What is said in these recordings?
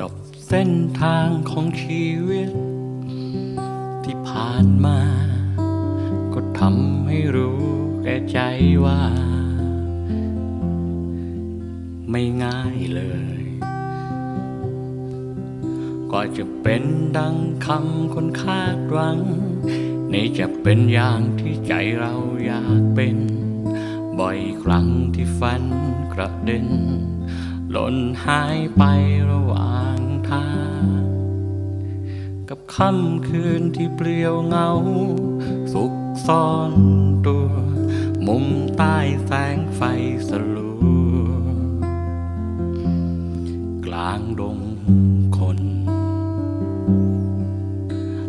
กับเส้นทางของชีวิต ที่ผ่านมา ก็ทำให้รู้แก่ใจว่า ไม่ง่ายเลย ก็จะเป็นดังคำคนคาดหวัง นี่จะเป็นอย่างที่ใจเราอยากเป็น บ่อยครั้งที่ฝันกระเด็น หล่นหายไประหว่างทาง กับค่ำคืนที่เปลี่ยวเงา สุกซ่อนตัว มุมใต้แสงไฟสลัวกลางดงคน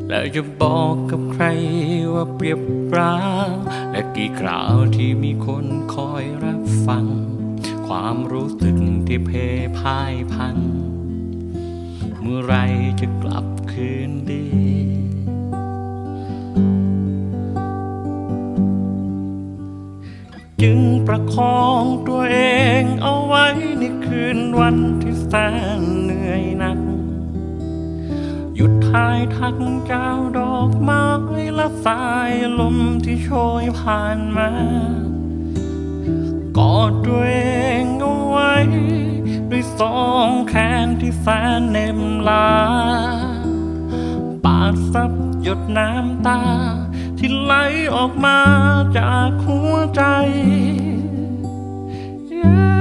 แล้วจะบอกกับใครว่าเปรียบร้าวและกี่คราวที่มีคนคอยรับฟัง ความรู้สึกที่เพพ่ายพังเมื่อไรจะกลับคืนดี จึงประคองตัวเองเอาไว้ในคืนวันที่แสนเหนื่อยหนัก หยุดทายทักเจ้าดอกไม้และสายลมที่โชยผ่านมา กอดตัวเแขนที่แสนเน็มลา ปาดซับหยดน้ำตา ที่ไหลออกมาจากหัวใจกั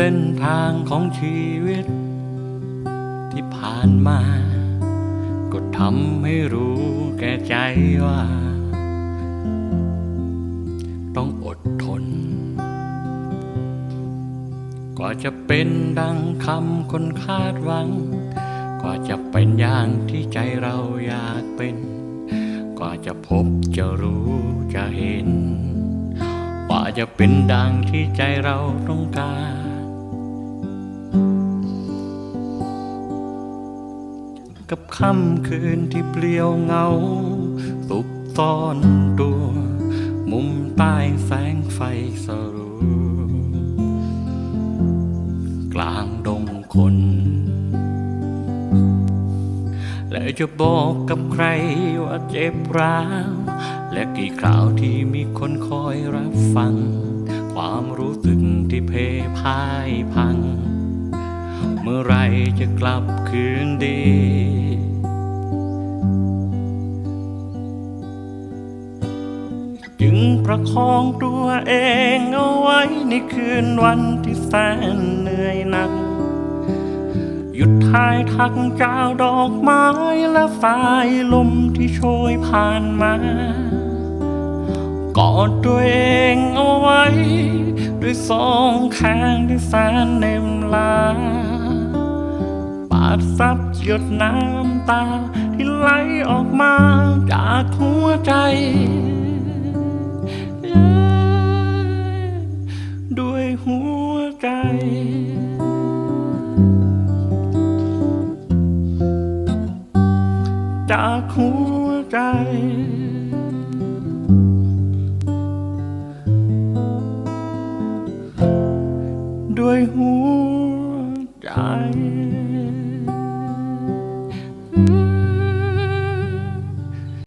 เส้นทางของชีวิต ที่ผ่านมา ก็ทำให้รู้แก่ใจว่า ต้องอดทน กว่าจะเป็นดังคำคนคาดหวัง กว่าจะเป็นอย่างที่ใจเราอยากเป็น กว่าจะพบจะรู้จะเห็นกว่าจะเป็นดังที่ใจเราต้องการ กับค่ำคืนที่เปลี่ยวเงา สุกซ่อนตัว มุมใต้แสงไฟสรูกลางดงคน และจะบอกกับใครว่าเจ็บร้าวและกี่คราวที่มีคนคอยรับฟัง ความรู้สึกที่เพพ่ายพัง เมื่อไรจะกลับคืนดี จึงประคองตัวเองเอาไว้ในคืนวันที่แสนเหนื่อยหนัก หยุดทายทักเจ้าดอกไม้และสายลมที่โชยผ่านมากอดตัวเองเอาไว้ ด้วยสองแขนที่แสนเน็มลา ดซับหยดน้ำตา ที่ไหลออกมาจากหัวใจ ด้วยหัวใจจากหัวใจ ด้วยหัวใจ